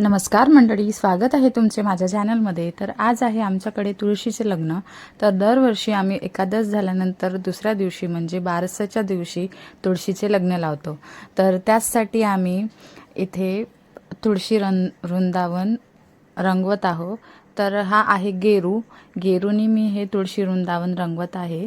नमस्कार मंडळी स्वागत आहे तुमचे माझ्या चॅनलमध्ये. तर आज आहे आमच्याकडे तुळशीचे लग्न. तर दरवर्षी आम्ही एकादश झाल्यानंतर दुसऱ्या दिवशी म्हणजे बारसाच्या दिवशी तुळशीचे लग्न लावतो. तर त्याचसाठी आम्ही इथे तुळशी रन वृंदावन रंगवत आहो. तर हा आहे गेरू. गेरूनी मी हे तुळशी वृंदावन रंगवत आहे.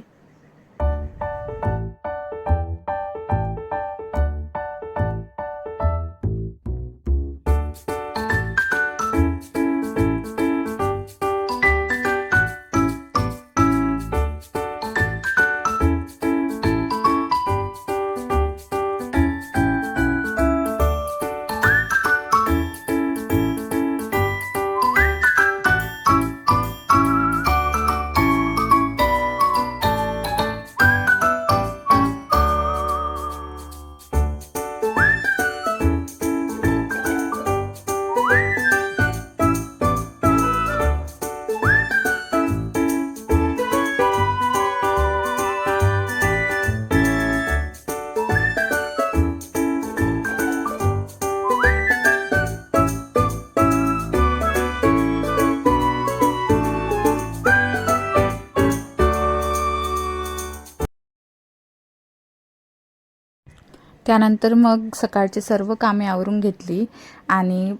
त्यानंतर मग सकाळची सर्व कामे आवरून घेतली आणि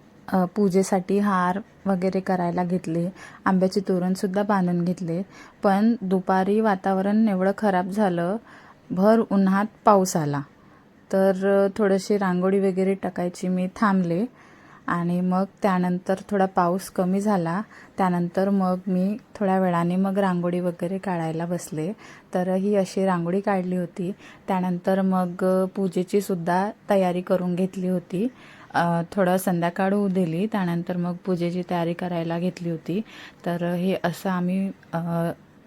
पूजेसाठी हार वगैरे करायला घेतले. आंब्याचे तोरणसुद्धा बांधून घेतले. पण दुपारी वातावरण एवढं खराब झालं भर उन्हात पाऊस आला. तर थोडीशी रांगोळी वगैरे टाकायची मी थांबले. आणि मग त्यानंतर थोडा पाऊस कमी झाला. त्यानंतर मग मी थोड्या वेळाने मग रांगोळी वगैरे काढायला बसले. तर ही अशी रांगोळी काढली होती. त्यानंतर मग पूजेची सुद्धा तयारी करून घेतली होती. थोडं संध्याकाळ होऊ दिली. त्यानंतर मग पूजेची तयारी करायला घेतली होती. तर हे असं आम्ही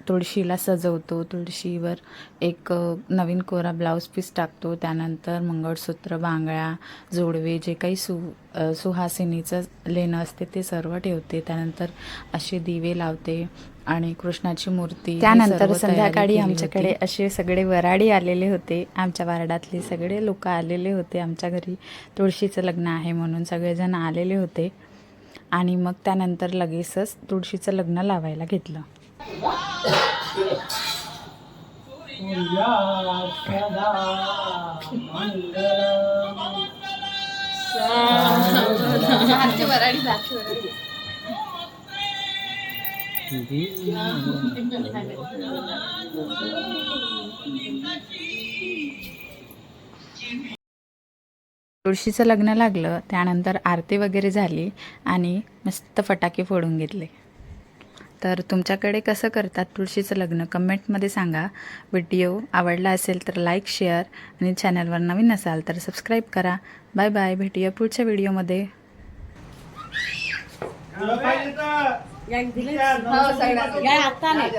तुळशीला सजवतो. तुळशीवर एक नवीन कोरा ब्लाऊज पीस टाकतो. त्यानंतर मंगळसूत्र बांगड्या जोडवे जे काही सु सुहासिनीचं लेणं असते ते सर्व ठेवते. त्यानंतर असे दिवे लावते आणि कृष्णाची मूर्ती त्यानंतर संध्याकाळी आमच्याकडे. असे सगळे वराडी आलेले होते. आमच्या वार्डातले सगळे लोक आलेले होते. आमच्या घरी तुळशीचं लग्न आहे म्हणून सगळेजण आलेले होते. आणि मग त्यानंतर लगेचच तुळशीचं लग्न लावायला घेतलं. तुळशीचं लग्न लागलं त्यानंतर आरती वगैरे झाली आणि मस्त फटाके फोडून घेतले. तर तुमच्याकडे कसं करतात तुळशीचं लग्न? कमेंटमध्ये सांगा. व्हिडिओ आवडला असेल तर लाईक शेअर आणि चॅनलवर नवीन असाल तर सबस्क्राईब करा. Bye bye. भेटूया पुढच्या व्हिडिओमध्ये. आता नाही.